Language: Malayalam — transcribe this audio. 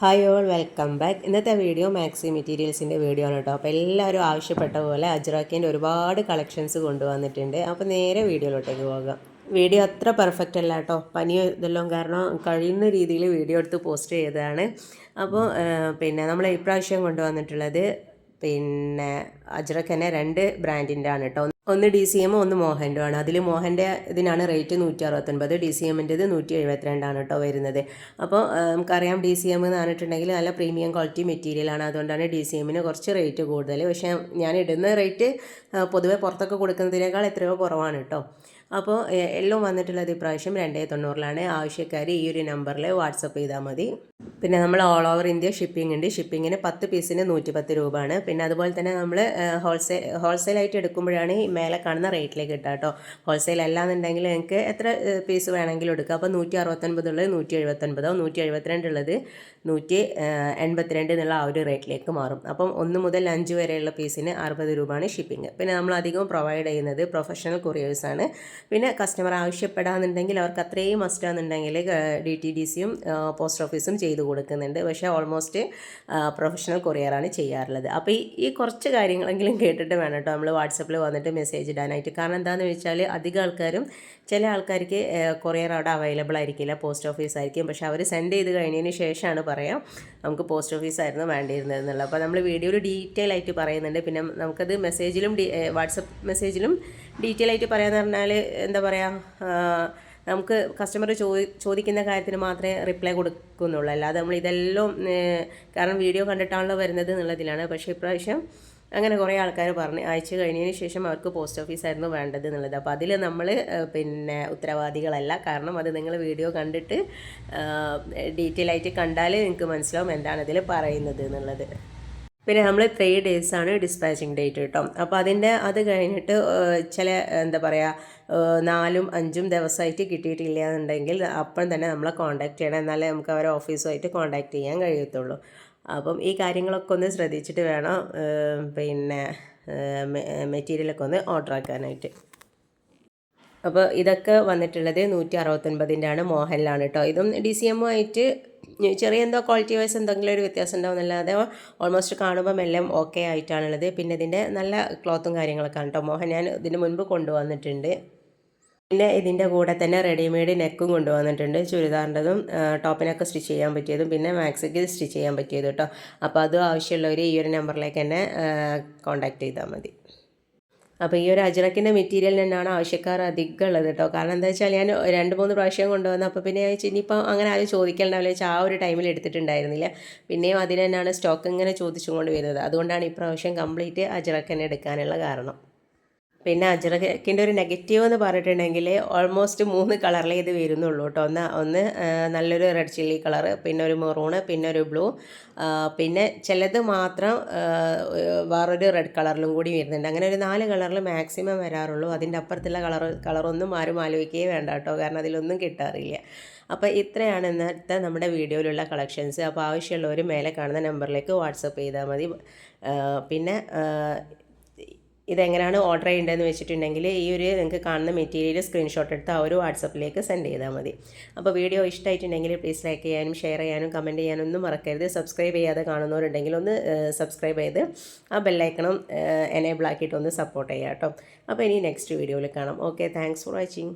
ഹായ് ഓൾ വെൽക്കം ബാക്ക് ഇന്നത്തെ വീഡിയോ മാക്സി മെറ്റീരിയൽസിന്റെ വീഡിയോ ആണ് കേട്ടോ. അപ്പോൾ എല്ലാവരും ആവശ്യപ്പെട്ട പോലെ അജ്രാക്കിന്റെ ഒരുപാട് കളക്ഷൻസ് കൊണ്ടുവന്നിട്ടുണ്ട്. അപ്പോൾ നേരെ വീഡിയോയിലോട്ടേക്ക് പോകാം. വീഡിയോ അത്ര പെർഫെക്റ്റ് അല്ല കേട്ടോ. പനി ഇതെല്ലാം കാരണം കഴിയുന്ന രീതിയിൽ വീഡിയോ എടുത്ത് പോസ്റ്റ് ചെയ്തതാണ്. അപ്പോൾ പിന്നെ നമ്മൾ ഇപ്രാവശ്യം കൊണ്ടുവന്നിട്ടുള്ളത് പിന്നെ അജ്രക്ക് രണ്ട് ബ്രാൻഡിന്റെ ആണ് കേട്ടോ. ഒന്ന് ഡി സി എം ഒന്ന് മോഹന്റെ ആണ് അതിൽ മോഹന്റെ ഇതിനാണ് റേറ്റ് നൂറ്റി അറുപത്തൊൻപത് ഡി സി എമ്മിന്റെത് നൂറ്റി എഴുപത്തിരണ്ടാണ് കേട്ടോ വരുന്നത്. അപ്പോൾ നമുക്കറിയാം ഡി സി എം എന്ന് പറഞ്ഞിട്ടുണ്ടെങ്കിൽ നല്ല പ്രീമിയം ക്വാളിറ്റി മെറ്റീരിയലാണ് അതുകൊണ്ടാണ് ഡി സി എമ്മിന് കുറച്ച് റേറ്റ് കൂടുതൽ. പക്ഷേ ഞാൻ ഇടുന്ന റേറ്റ് പൊതുവെ പുറത്തൊക്കെ കൊടുക്കുന്നതിനേക്കാൾ എത്രയോ കുറവാണ് കേട്ടോ അപ്പോൾ എല്ലാം വന്നിട്ടുള്ളത് ഇപ്രാവശ്യം രണ്ടേ തൊണ്ണൂറിലാണ്. ആവശ്യക്കാർ ഈ ഒരു നമ്പറിൽ വാട്സപ്പ് ചെയ്താൽ മതി. പിന്നെ നമ്മൾ ഓൾ ഓവർ ഇന്ത്യ ഷിപ്പിംഗ് ഉണ്ട്. ഷിപ്പിങ്ങിന് പത്ത് പീസിന് നൂറ്റി പത്ത് രൂപയാണ്. പിന്നെ അതുപോലെ തന്നെ നമ്മൾ ഹോൾസെയിൽ ഹോൾസെയിലായിട്ട് എടുക്കുമ്പോഴാണ് ഈ മേലെ കാണുന്ന റേറ്റിലേക്ക് കിട്ടുക കേട്ടോ. ഹോൾസെയിൽ അല്ലാന്നുണ്ടെങ്കിൽ നിങ്ങൾക്ക് എത്ര പീസ് വേണമെങ്കിലും എടുക്കുക അപ്പോൾ നൂറ്റി അറുപത്തൊൻപതുള്ളത് നൂറ്റി എഴുപത്തൊൻപതോ നൂറ്റി എഴുപത്തിരണ്ടുള്ളത് നൂറ്റി എൺപത്തിരണ്ട് എന്നുള്ള ആ ഒരു റേറ്റിലേക്ക് മാറും. അപ്പം ഒന്ന് മുതൽ അഞ്ച് വരെയുള്ള പീസിന് അറുപത് രൂപയാണ് ഷിപ്പിംഗ് പിന്നെ നമ്മൾ അധികവും പ്രൊവൈഡ് ചെയ്യുന്നത് പ്രൊഫഷണൽ കൊറിയേഴ്സാണ് പിന്നെ കസ്റ്റമർ ആവശ്യപ്പെടാന്നുണ്ടെങ്കിൽ അവർക്ക് അത്രയും മസ്റ്റാണെന്നുണ്ടെങ്കിൽ ഡി ടി ഡി സിയും പോസ്റ്റ് ഓഫീസും ചെയ്തു കൊടുക്കുന്നുണ്ട്. പക്ഷേ ഓൾമോസ്റ്റ് പ്രൊഫഷണൽ കൊറിയറാണ് ചെയ്യാറുള്ളത്. അപ്പോൾ ഈ കുറച്ച് കാര്യങ്ങളെങ്കിലും കേട്ടിട്ട് വേണം കേട്ടോ. നമ്മൾ വാട്സപ്പിൽ വന്നിട്ട് മെസ്സേജ് ഇടാനായിട്ട്. കാരണം എന്താണെന്ന് വെച്ചാൽ അധികം ആൾക്കാരും ചില ആൾക്കാർക്ക് കൊറിയർ അവിടെ അവൈലബിൾ ആയിരിക്കില്ല. പോസ്റ്റ് ഓഫീസ് ആയിരിക്കും. പക്ഷേ അവർ സെൻഡ് ചെയ്ത് കഴിഞ്ഞതിന് ശേഷമാണ് പറയാം നമുക്ക് പോസ്റ്റ് ഓഫീസായിരുന്നു വേണ്ടിയിരുന്നത് എന്നുള്ളത്. അപ്പോൾ നമ്മൾ വീഡിയോയിൽ ഡീറ്റെയിൽ ആയിട്ട് പറയുന്നുണ്ട്. പിന്നെ നമുക്കത് മെസ്സേജിലും വാട്സപ്പ് മെസ്സേജിലും ഡീറ്റെയിൽ ആയിട്ട് പറയാമെന്ന് പറഞ്ഞാൽ എന്താ പറയുക നമുക്ക് കസ്റ്റമർ ചോദിക്കുന്ന കാര്യത്തിന് മാത്രമേ റിപ്ലൈ കൊടുക്കുന്നുള്ളൂ. അല്ലാതെ നമ്മൾ ഇതെല്ലാം കാരണം വീഡിയോ കണ്ടിട്ടാണല്ലോ വരുന്നത് എന്നുള്ളതിലാണ്. പക്ഷേ ഇപ്രാവശ്യം അങ്ങനെ കുറേ ആൾക്കാർ പറഞ്ഞ്. അയച്ചു കഴിഞ്ഞതിന് ശേഷം അവർക്ക് പോസ്റ്റ് ഓഫീസായിരുന്നു വേണ്ടത് എന്നുള്ളത്. അപ്പോൾ അതിൽ നമ്മൾ പിന്നെ ഉത്തരവാദികളല്ല. കാരണം അത് നിങ്ങൾ വീഡിയോ കണ്ടിട്ട് ഡീറ്റെയിൽ ആയിട്ട് കണ്ടാൽ നിങ്ങൾക്ക് മനസ്സിലാവും എന്താണ് ഇതിൽ പറയുന്നത് എന്നുള്ളത്. പിന്നെ നമ്മൾ ത്രീ ഡേയ്സ് ആണ് ഡിസ്പാച്ചിങ് ഡേറ്റ് കേട്ടോ. അപ്പോൾ അതിന്റെ അത് കഴിഞ്ഞിട്ട് ചില എന്താ പറയുക നാലും അഞ്ചും ദിവസമായിട്ട് കിട്ടിയിട്ടില്ല എന്നുണ്ടെങ്കിൽ അപ്പം തന്നെ നമ്മളെ കോൺടാക്റ്റ് ചെയ്യണം. എന്നാലേ നമുക്ക് അവരെ ഓഫീസുമായിട്ട് കോൺടാക്ട് ചെയ്യാൻ കഴിയത്തുള്ളൂ. അപ്പം ഈ കാര്യങ്ങളൊക്കെ ഒന്ന് ശ്രദ്ധിച്ചിട്ട് വേണം പിന്നെ മെറ്റീരിയലൊക്കെ ഒന്ന് ഓർഡർ ആക്കാനായിട്ട്. അപ്പോൾ ഇതൊക്കെ വന്നിട്ടുള്ളത് നൂറ്റി അറുപത്തൊൻപതിന്റെ ആണ് മോഹനിലാണ് കേട്ടോ. ഇതും ഡി സി എമ്മുമായിട്ട് ചെറിയ എന്തോ ക്വാളിറ്റി വൈസ് എന്തെങ്കിലും ഒരു വ്യത്യാസം ഉണ്ടാവുന്നല്ലാതെ ഓൾമോസ്റ്റ് കാണുമ്പം എല്ലാം ഓക്കെ ആയിട്ടാണുള്ളത്. പിന്നെ ഇതിന്റെ നല്ല ക്ലോത്തും കാര്യങ്ങളൊക്കെ ആണ് കേട്ടോ മോഹൻ ഞാൻ ഇതിന് മുൻപ് കൊണ്ടുവന്നിട്ടുണ്ട്. പിന്നെ ഇതിന്റെ കൂടെ തന്നെ റെഡിമെയ്ഡ് നെക്കും കൊണ്ടുവന്നിട്ടുണ്ട്. ചുരിദാറിന്റെതും ടോപ്പിനൊക്കെ സ്റ്റിച്ച് ചെയ്യാൻ പറ്റിയതും പിന്നെ മാക്സിക്ക് സ്റ്റിച്ച് ചെയ്യാൻ പറ്റിയതും കേട്ടോ അപ്പോൾ അതും ആവശ്യമുള്ളവർ ഈ ഒരു നമ്പറിലേക്ക് തന്നെ കോൺടാക്റ്റ് ചെയ്താൽ മതി. അപ്പോൾ ഈ ഒരു അജ്രക്കിന്റെ മെറ്റീരിയൽ തന്നെയാണ് ആവശ്യക്കാർ അധികം ഉള്ളത് കേട്ടോ കാരണം എന്താ വെച്ചാൽ ഞാൻ രണ്ട് മൂന്ന് പ്രാവശ്യം കൊണ്ടുവന്നു അപ്പോൾ പിന്നെ ഇനിയിപ്പോൾ അങ്ങനെ ആരും ചോദിക്കലുണ്ടാവില്ല വെച്ചാൽ ആ ഒരു ടൈമിൽ എടുത്തിട്ടുണ്ടായിരുന്നില്ല. പിന്നെയും അതിന് തന്നെയാണ് സ്റ്റോക്ക് ഇങ്ങനെ ചോദിച്ചുകൊണ്ട് വരുന്നത്. അതുകൊണ്ടാണ് ഈ പ്രാവശ്യം കംപ്ലീറ്റ് അജറക്കന്നെ എടുക്കാനുള്ള കാരണം. പിന്നെ അജ്രക്കിന്റെ ഒരു നെഗറ്റീവ് എന്ന് പറഞ്ഞിട്ടുണ്ടെങ്കിൽ ഓൾമോസ്റ്റ് മൂന്ന് കളറിലേ ഇത് വരുന്നുള്ളൂ കേട്ടോ. ഒന്ന് ഒന്ന് നല്ലൊരു റെഡ് ചില്ലി കളർ പിന്നെ ഒരു മെറൂണ് പിന്നെ ഒരു ബ്ലൂ പിന്നെ ചിലത് മാത്രം വേറൊരു റെഡ് കളറിലും കൂടി വരുന്നുണ്ട്. അങ്ങനെ ഒരു നാല് കളറിൽ മാക്സിമം വരാറുള്ളൂ. അതിന്റെ അപ്പുറത്തുള്ള കളർ കളറൊന്നും ആരും ആലോചിക്കുകയേ വേണ്ട കേട്ടോ. കാരണം അതിലൊന്നും കിട്ടാറില്ല. അപ്പോൾ ഇത്രയാണ് ഇന്നത്തെ നമ്മുടെ വീഡിയോയിലുള്ള കളക്ഷൻസ് അപ്പോൾ ആവശ്യമുള്ളവർ മേലെ കാണുന്ന നമ്പറിലേക്ക് വാട്സപ്പ് ചെയ്താൽ മതി. പിന്നെ ഇതെങ്ങനെയാണ് ഓർഡർ ചെയ്യേണ്ടതെന്ന് വെച്ചിട്ടുണ്ടെങ്കിൽ ഈ ഒരു നിങ്ങൾക്ക് കാണുന്ന മെറ്റീരിയൽ സ്ക്രീൻഷോട്ട് എടുത്ത് ആ ഒരു വാട്സപ്പിലേക്ക് സെൻഡ് ചെയ്താൽ മതി. അപ്പോൾ വീഡിയോ ഇഷ്ടമായിട്ടുണ്ടെങ്കിൽ പ്ലീസ് ലൈക്ക് ചെയ്യാനും ഷെയർ ചെയ്യാനും കമന്റ് ചെയ്യാനും ഒന്നും മറക്കരുത്. സബ്സ്ക്രൈബ് ചെയ്യാതെ കാണുന്നവരുണ്ടെങ്കിൽ ഒന്ന് സബ്സ്ക്രൈബ് ചെയ്ത് ആ ബെല്ലൈക്കണം എനേബിൾ ആക്കിയിട്ട് ഒന്ന് സപ്പോർട്ട് ചെയ്യാം കേട്ടോ. അപ്പോൾ ഇനി നെക്സ്റ്റ് വീഡിയോയിൽ കാണാം. Okay thanks for watching